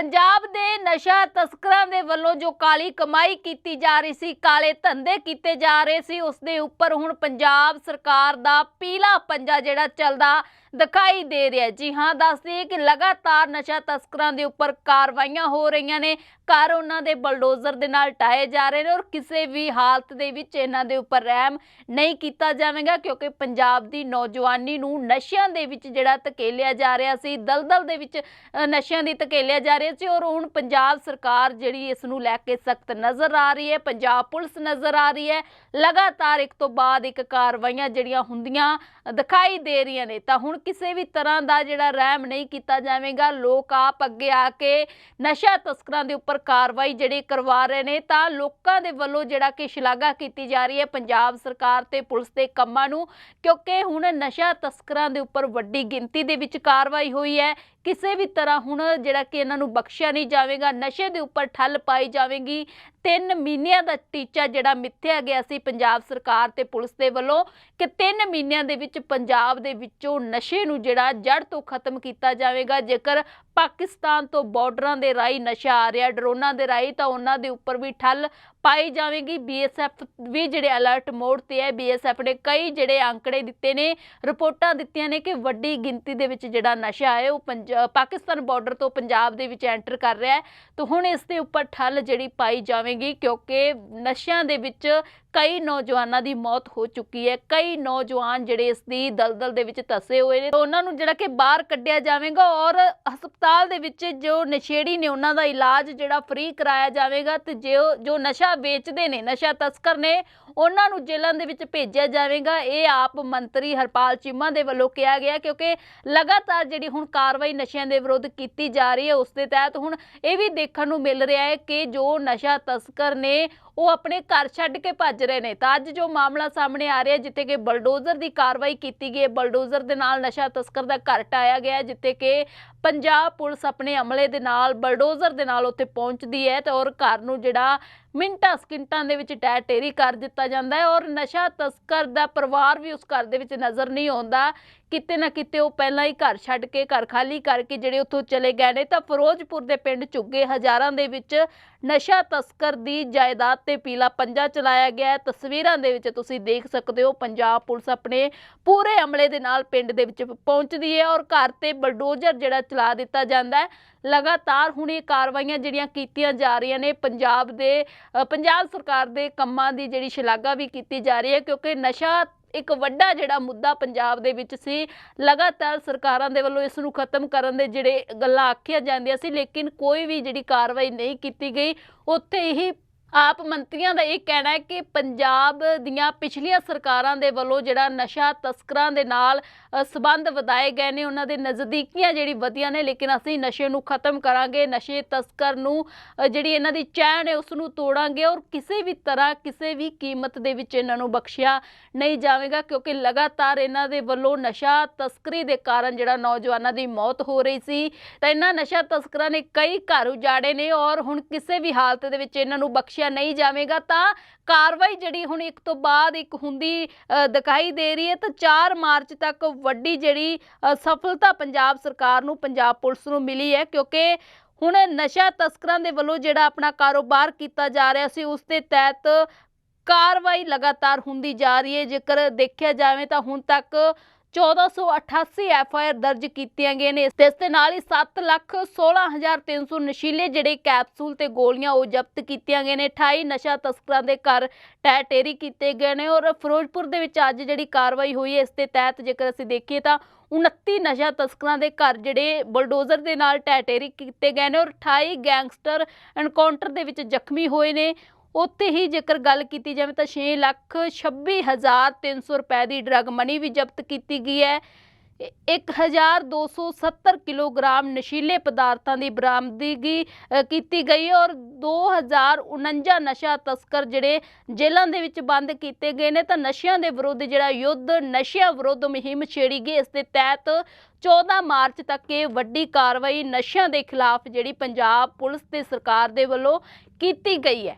ਪੰਜਾਬ ਦੇ ਨਸ਼ਾ ਤਸਕਰਾਂ ਦੇ ਵੱਲੋਂ ਜੋ ਕਾਲੀ ਕਮਾਈ ਕੀਤੀ ਜਾ ਰਹੀ ਸੀ, ਕਾਲੇ ਧੰਦੇ ਕੀਤੇ ਜਾ ਰਹੇ ਸੀ ਉਸ ਦੇ ਉੱਪਰ ਹੁਣ ਪੰਜਾਬ ਸਰਕਾਰ ਦਾ ਪੀਲਾ ਪੰਜਾ ਜਿਹੜਾ ਚੱਲਦਾ ਦਿਖਾਈ ਦੇ ਰਿਹਾ ਜੀ ਹਾਂ, ਦੱਸ ਕਿ ਲਗਾਤਾਰ ਨਸ਼ਾ ਤਸਕਰਾਂ ਦੇ ਉੱਪਰ ਕਾਰਵਾਈਆਂ ਹੋ ਰਹੀਆਂ ਨੇ। ਘਰ ਉਹਨਾਂ ਦੇ ਬਲਡੋਜ਼ਰ ਦੇ ਨਾਲ ਟਾਏ ਜਾ ਰਹੇ ਨੇ ਔਰ ਕਿਸੇ ਵੀ ਹਾਲਤ ਦੇ ਵਿੱਚ ਇਹਨਾਂ ਦੇ ਉੱਪਰ ਰਹਿਮ ਨਹੀਂ ਕੀਤਾ ਜਾਵੇਗਾ ਕਿਉਂਕਿ ਪੰਜਾਬ ਦੀ ਨੌਜਵਾਨੀ ਨੂੰ ਨਸ਼ਿਆਂ ਦੇ ਵਿੱਚ ਜਿਹੜਾ ਧਕੇਲਿਆ ਜਾ ਰਿਹਾ ਸੀ, ਦਲਦਲ ਦੇ ਵਿੱਚ ਨਸ਼ਿਆਂ ਦੀ ਧਕੇਲਿਆ ਜਾ ਰਿਹਾ ਸੀ ਔਰ ਹੁਣ ਪੰਜਾਬ ਸਰਕਾਰ ਜਿਹੜੀ ਇਸ ਨੂੰ ਲੈ ਕੇ ਸਖਤ ਨਜ਼ਰ ਆ ਰਹੀ ਹੈ, ਪੰਜਾਬ ਪੁਲਿਸ ਨਜ਼ਰ ਆ ਰਹੀ ਹੈ। ਲਗਾਤਾਰ ਇੱਕ ਤੋਂ ਬਾਅਦ ਇੱਕ ਕਾਰਵਾਈਆਂ ਜਿਹੜੀਆਂ ਹੁੰਦੀਆਂ ਦਿਖਾਈ ਦੇ ਰਹੀਆਂ ਨੇ। ਤਾਂ ਹੁਣ ਕਿਸੇ ਵੀ ਤਰ੍ਹਾਂ ਦਾ ਜਿਹੜਾ ਰਹਿਮ ਨਹੀਂ ਕੀਤਾ ਜਾਵੇਗਾ, ਲੋਕ ਆਪ ਅੱਗੇ ਆ ਕੇ ਨਸ਼ਾ ਤਸਕਰਾਂ ਦੇ ਉੱਪਰ ਕਾਰਵਾਈ ਜਿਹੜੀ ਕਰਵਾ ਰਹੇ ਨੇ, ਤਾਂ ਲੋਕਾਂ ਦੇ ਵੱਲੋਂ ਜਿਹੜਾ ਕਿ ਸ਼ਲਾਘਾ ਕੀਤੀ ਜਾ ਰਹੀ ਹੈ ਪੰਜਾਬ ਸਰਕਾਰ ਤੇ ਪੁਲਿਸ ਦੇ ਕੰਮਾਂ ਨੂੰ, ਕਿਉਂਕਿ ਹੁਣ ਨਸ਼ਾ ਤਸਕਰਾਂ ਦੇ ਉੱਪਰ ਵੱਡੀ ਗਿਣਤੀ ਦੇ ਵਿੱਚ ਕਾਰਵਾਈ ਹੋਈ ਹੈ। ਕਿਸੇ ਵੀ ਤਰ੍ਹਾਂ ਹੁਣ ਜਿਹੜਾ ਕਿ ਇਹਨਾਂ ਨੂੰ ਬਖਸ਼ਿਆ ਨਹੀਂ ਜਾਵੇਗਾ, ਨਸ਼ੇ ਦੇ ਉੱਪਰ ਠੱਲ ਪਾਈ ਜਾਵੇਗੀ। 3 ਮਹੀਨਿਆਂ ਦਾ ਟੀਚਾ ਜਿਹੜਾ ਮਿੱਥਿਆ ਗਿਆ ਸੀ ਪੰਜਾਬ ਸਰਕਾਰ ਤੇ ਪੁਲਿਸ ਦੇ ਵੱਲੋਂ ਕਿ 3 ਮਹੀਨਿਆਂ ਦੇ ਵਿੱਚ ਪੰਜਾਬ ਦੇ ਵਿੱਚੋਂ ਨਸ਼ੇ ਨੂੰ ਜਿਹੜਾ ਜੜ ਤੋਂ ਖਤਮ ਕੀਤਾ ਜਾਵੇਗਾ। ਜੇਕਰ ਪਾਕਿਸਤਾਨ ਤੋਂ ਬਾਰਡਰਾਂ ਦੇ ਰਾਹੀਂ ਨਸ਼ਾ ਆ ਰਿਹਾ, ਡਰੋਨਾਂ ਦੇ ਰਾਹੀਂ, ਤਾਂ ਉਹਨਾਂ ਦੇ ਉੱਪਰ ਵੀ ਠੱਲ ਪਾਈ ਜਾਵੇਗੀ। ਬੀਐਸਐਫ ਵੀ ਜਿਹੜੇ ਅਲਰਟ ਮੋਡ ਤੇ ਹੈ ਬੀਐਸਐਫ ਨੇ ਕਈ ਜਿਹੜੇ ਅੰਕੜੇ ਦਿੱਤੇ ਨੇ, ਰਿਪੋਰਟਾਂ ਦਿੱਤੀਆਂ ਨੇ ਕਿ ਵੱਡੀ ਗਿਣਤੀ ਦੇ ਵਿੱਚ ਜਿਹੜਾ ਨਸ਼ਾ ਹੈ, ਉਹ ਪੰਜ- ਪਾਕਿਸਤਾਨ ਬਾਰਡਰ ਤੋਂ ਪੰਜਾਬ ਦੇ ਵਿੱਚ ਐਂਟਰ ਕਰ ਰਿਹਾ ਹੈ। ਤਾਂ ਹੁਣ ਇਸ ਦੇ ਉੱਪਰ ਠੱਲ ਜਿਹੜੀ ਪਾਈ ਜਾਵੇਗੀ, ਕਿਉਂਕਿ ਨਸ਼ਿਆਂ ਦੇ ਵਿੱਚ ਕਈ ਨੌਜਵਾਨਾਂ ਦੀ ਮੌਤ ਹੋ ਚੁੱਕੀ ਹੈ। ਕਈ ਨੌਜਵਾਨ ਜਿਹੜੇ ਇਸ ਦੀ ਦਲਦਲ ਦੇ ਵਿੱਚ ਤਸੇ ਹੋਏ ਨੇ ਉਹਨਾਂ ਨੂੰ ਜਿਹੜਾ ਕਿ ਬਾਹਰ ਕੱਢਿਆ ਜਾਵੇਗਾ ਔਰ ਹਸਪਤਾਲ ਦੇ ਵਿੱਚ ਜੋ ਨਸ਼ੇੜੀ ਨੇ ਉਹਨਾਂ ਦਾ ਇਲਾਜ ਜਿਹੜਾ ਫ੍ਰੀ ਕਰਾਇਆ ਜਾਵੇਗਾ ਤੇ ਜੋ ਜੋ ਨਸ਼ਾ ਵੇਚਦੇ ਨੇ, ਨਸ਼ਾ ਤਸਕਰ ਨੇ ਉਹਨਾਂ ਨੂੰ ਜੇਲ੍ਹਾਂ ਦੇ ਵਿੱਚ ਭੇਜਿਆ ਜਾਵੇਗਾ। ਇਹ ਆਪ ਮੰਤਰੀ ਹਰਪਾਲ ਚੀਮਾ ਦੇ ਵੱਲੋਂ ਕਿਹਾ ਗਿਆ ਕਿਉਂਕਿ ਲਗਾਤਾਰ ਜਿਹੜੀ ਹੁਣ ਕਾਰਵਾਈ ਨਸ਼ਿਆਂ ਦੇ ਵਿਰੁੱਧ ਕੀਤੀ ਜਾ ਰਹੀ ਹੈ, ਉਸ ਦੇ ਤਹਿਤ ਹੁਣ ਇਹ ਵੀ ਦੇਖਣ ਨੂੰ ਮਿਲ ਰਿਹਾ ਹੈ ਕਿ ਜੋ ਨਸ਼ਾ ਤਸਕਰ ਨੇ, ਉਹ ਆਪਣੇ ਘਰ ਛੱਡ ਕੇ ਭੱਜ ਰਹੇ ਨੇ। ਤਾਂ ਅੱਜ ਜੋ ਮਾਮਲਾ ਸਾਹਮਣੇ ਆ ਰਿਹਾ ਜਿੱਥੇ ਕਿ ਬਲਡੋਜ਼ਰ ਦੀ ਕਾਰਵਾਈ ਕੀਤੀ ਗਈ ਹੈ। ਬਲਡੋਜ਼ਰ ਦੇ ਨਾਲ ਨਸ਼ਾ ਤਸਕਰ ਦਾ ਘਰ ਟਾਇਆ ਗਿਆ ਜਿੱਥੇ ਕਿ ਪੰਜਾਬ ਪੁਲਿਸ ਆਪਣੇ ਅਮਲੇ ਦੇ ਨਾਲ, ਬਲਡੋਜ਼ਰ ਦੇ ਨਾਲ ਉੱਥੇ ਪਹੁੰਚਦੀ ਹੈ ਤੇ ਔਰ ਘਰ ਨੂੰ ਜਿਹੜਾ ਮਿੰਟਾਂ, ਸਕਿੰਟਾਂ ਦੇ ਵਿੱਚ ਟੈ ਟੇਰੀ ਕਰ ਦਿੱਤਾ ਜਾਂਦਾ ਹੈ ਔਰ ਨਸ਼ਾ ਤਸਕਰ ਦਾ ਪਰਿਵਾਰ ਵੀ ਉਸ ਘਰ ਦੇ ਵਿੱਚ ਨਜ਼ਰ ਨਹੀਂ ਆਉਂਦਾ। ਕਿਤੇ ਨਾ ਕਿਤੇ ਉਹ ਪਹਿਲਾਂ ਹੀ ਘਰ ਛੱਡ ਕੇ, ਘਰ ਖਾਲੀ ਕਰਕੇ ਜਿਹੜੇ ਉੱਥੋਂ ਚਲੇ ਗਏ ਨੇ ਤਾਂ ਫਿਰੋਜ਼ਪੁਰ ਦੇ ਪਿੰਡ ਝੁੱਗੇ ਹਜ਼ਾਰਾਂ ਦੇ ਵਿੱਚ ਨਸ਼ਾ ਤਸਕਰ ਦੀ ਜਾਇਦਾਦ ਤੇ ਪੀਲਾ ਪੰਜਾ ਚਲਾਇਆ ਗਿਆ ਤਸਵੀਰਾਂ ਦੇ ਵਿੱਚ ਤੁਸੀਂ ਦੇਖ ਸਕਦੇ ਹੋ ਪੰਜਾਬ ਪੁਲਿਸ ਆਪਣੇ ਪੂਰੇ ਅਮਲੇ ਦੇ ਨਾਲ ਪਿੰਡ ਦੇ ਵਿੱਚ ਪਹੁੰਚਦੀ ਹੈ ਔਰ ਘਰ ਤੇ ਬਲਡੋਜ਼ਰ ਜਿਹੜਾ ਚਲਾ ਦਿੱਤਾ ਜਾਂਦਾ ਹੈ। ਲਗਾਤਾਰ ਹੁਣ ਇਹ ਕਾਰਵਾਈਆਂ ਜਿਹੜੀਆਂ ਕੀਤੀਆਂ ਜਾ ਰਹੀਆਂ ਨੇ, ਪੰਜਾਬ ਦੇ ਪੰਜਾਬ ਸਰਕਾਰ ਦੇ ਕੰਮਾਂ ਦੀ ਜਿਹੜੀ ਸ਼ਲਾਘਾ ਵੀ ਕੀਤੀ ਜਾ ਰਹੀ ਹੈ, ਕਿਉਂਕਿ ਨਸ਼ਾ ਇੱਕ ਵੱਡਾ ਜਿਹੜਾ ਮੁੱਦਾ ਪੰਜਾਬ ਦੇ ਵਿੱਚ ਸੀ। ਲਗਾਤਾਰ ਸਰਕਾਰਾਂ ਦੇ ਵੱਲੋਂ ਇਸ ਨੂੰ ਖਤਮ ਕਰਨ ਦੇ ਜਿਹੜੇ ਗੱਲਾਂ ਆਖੀਆਂ ਜਾਂਦੀਆਂ ਸੀ, ਲੇਕਿਨ ਕੋਈ ਵੀ ਜਿਹੜੀ ਕਾਰਵਾਈ ਨਹੀਂ ਕੀਤੀ ਗਈ, ਉੱਥੇ ਹੀ ਆਪ ਮੰਤਰੀਆਂ ਦਾ ਇਹ ਕਹਿਣਾ ਹੈ ਕਿ ਪੰਜਾਬ ਦੀਆਂ ਪਿਛਲੀਆਂ ਸਰਕਾਰਾਂ ਦੇ ਵੱਲੋਂ ਜਿਹੜਾ ਨਸ਼ਾ ਤਸਕਰਾਂ ਦੇ ਨਾਲ ਅ, ਸਬੰਧ ਵਧਾਏ ਗਏ ਨੇ ਉਹਨਾਂ ਦੇ ਨਜ਼ਦੀਕੀਆਂ ਜਿਹੜੀ ਵਧੀਆਂ ਨੇ ਲੇਕਿਨ ਅਸੀਂ ਨਸ਼ੇ ਨੂੰ ਖਤਮ ਕਰਾਂਗੇ ਨਸ਼ੇ ਤਸਕਰ ਨੂੰ ਜਿਹੜੀ ਇਹਨਾਂ ਦੀ ਚੈਨ ਹੈ ਉਸ ਨੂੰ ਤੋੜਾਂਗੇ ਔਰ ਕਿਸੇ ਵੀ ਤਰ੍ਹਾਂ ਕਿਸੇ ਵੀ ਕੀਮਤ ਦੇ ਵਿੱਚ ਇਹਨਾਂ ਨੂੰ ਬਖਸ਼ਿਆ ਨਹੀਂ ਜਾਵੇਗਾ ਕਿਉਂਕਿ ਲਗਾਤਾਰ ਇਹਨਾਂ ਦੇ ਵੱਲੋਂ ਨਸ਼ਾ ਤਸਕਰੀ ਦੇ ਕਾਰਨ ਜਿਹੜਾ ਨੌਜਵਾਨਾਂ ਦੀ ਮੌਤ ਹੋ ਰਹੀ ਸੀ ਤਾਂ ਇਹਨਾਂ ਨਸ਼ਾ ਤਸਕਰਾਂ ਨੇ ਕਈ ਘਰ ਉਜਾੜੇ ਨੇ ਔਰ ਹੁਣ ਕਿਸੇ ਵੀ ਹਾਲਤ ਦੇ ਵਿੱਚ ਇਹਨਾਂ ਨੂੰ ਬਖਸ਼ਿਆ ਨਹੀਂ ਜਾਵੇਗਾ ਤਾਂ ਕਾਰਵਾਈ ਜਿਹੜੀ ਹੁਣ ਇੱਕ ਤੋਂ ਬਾਅਦ ਇੱਕ ਹੁੰਦੀ ਦਿਖਾਈ ਦੇ ਰਹੀ ਹੈ। ਤਾਂ 4 ਮਾਰਚ ਤੱਕ ਵੱਡੀ ਜਿਹੜੀ ਸਫਲਤਾ ਪੰਜਾਬ ਸਰਕਾਰ ਨੂੰ, ਪੰਜਾਬ ਪੁਲਿਸ ਨੂੰ ਮਿਲੀ ਹੈ ਕਿਉਂਕਿ ਹੁਣ ਨਸ਼ਾ ਤਸਕਰਾਂ ਦੇ ਵੱਲੋਂ ਜਿਹੜਾ ਆਪਣਾ ਕਾਰੋਬਾਰ ਕੀਤਾ ਜਾ ਰਿਹਾ ਸੀ, ਉਸ ਦੇ ਤਹਿਤ ਕਾਰਵਾਈ ਲਗਾਤਾਰ ਹੁੰਦੀ ਜਾ ਰਹੀ ਹੈ। ਜੇਕਰ ਦੇਖਿਆ ਜਾਵੇ ਤਾਂ ਹੁਣ ਤੱਕ 1488 ਐਫ ਆਈ ਆਰ ਦਰਜ ਕੀਤੀਆਂ ਗਈਆਂ ਨੇ। ਤੇ ਇਸ ਦੇ ਨਾਲ ਹੀ 7 ਲੱਖ 16300 ਨਸ਼ੀਲੇ ਜਿਹੜੇ ਕੈਪਸੂਲ ਤੇ ਗੋਲੀਆਂ ਉਹ ਜ਼ਬਤ ਕੀਤੀਆਂ ਗਈਆਂ ਨੇ। 28 ਨਸ਼ਾ ਤਸਕਰਾਂ ਦੇ ਘਰ ਟੈ ਟੇਰੀ ਕੀਤੇ ਗਏ ਨੇ ਔਰ ਫਿਰੋਜ਼ਪੁਰ ਦੇ ਵਿੱਚ ਅੱਜ ਜਿਹੜੀ ਕਾਰਵਾਈ ਹੋਈ ਹੈ, ਇਸ ਦੇ ਤਹਿਤ ਜੇਕਰ ਅਸੀਂ ਦੇਖੀਏ ਤਾਂ 29 ਨਸ਼ਾ ਤਸਕਰਾਂ ਦੇ ਘਰ ਜਿਹੜੇ ਬਲਡੋਜ਼ਰ ਦੇ ਨਾਲ ਟੈਟੇਰੀ ਕੀਤੇ ਗਏ ਨੇ ਔਰ 28 ਗੈਂਗਸਟਰ ਐਨਕਾਊਂਟਰ ਦੇ ਵਿੱਚ ਜ਼ਖਮੀ ਹੋਏ ਨੇ। ਉੱਥੇ ਹੀ ਜੇਕਰ ਗੱਲ ਕੀਤੀ ਜਾਵੇ ਤਾਂ 6 ਲੱਖ 26300 ਰੁਪਏ ਦੀ ਡਰੱਗ ਮਨੀ ਵੀ ਜ਼ਬਤ ਕੀਤੀ ਗਈ ਹੈ। 1270 ਕਿਲੋਗ੍ਰਾਮ ਨਸ਼ੀਲੇ ਪਦਾਰਥਾਂ ਦੀ ਬਰਾਮਦਗੀ ਕੀਤੀ ਗਈ ਹੈ ਔਰ 2049 ਨਸ਼ਾ ਤਸਕਰ ਜਿਹੜੇ ਜੇਲ੍ਹਾਂ ਦੇ ਵਿੱਚ ਬੰਦ ਕੀਤੇ ਗਏ ਨੇ ਤਾਂ ਨਸ਼ਿਆਂ ਦੇ ਵਿਰੁੱਧ ਜਿਹੜਾ ਯੁੱਧ ਨਸ਼ਿਆਂ ਵਿਰੁੱਧ ਮੁਹਿੰਮ ਛੇੜੀ ਗਈ, ਇਸ ਦੇ ਤਹਿਤ 14 ਮਾਰਚ ਤੱਕ ਇਹ ਵੱਡੀ ਕਾਰਵਾਈ ਨਸ਼ਿਆਂ ਦੇ ਖਿਲਾਫ ਜਿਹੜੀ ਪੰਜਾਬ ਪੁਲਿਸ ਤੇ ਸਰਕਾਰ ਦੇ ਵੱਲੋਂ ਕੀਤੀ ਗਈ ਹੈ।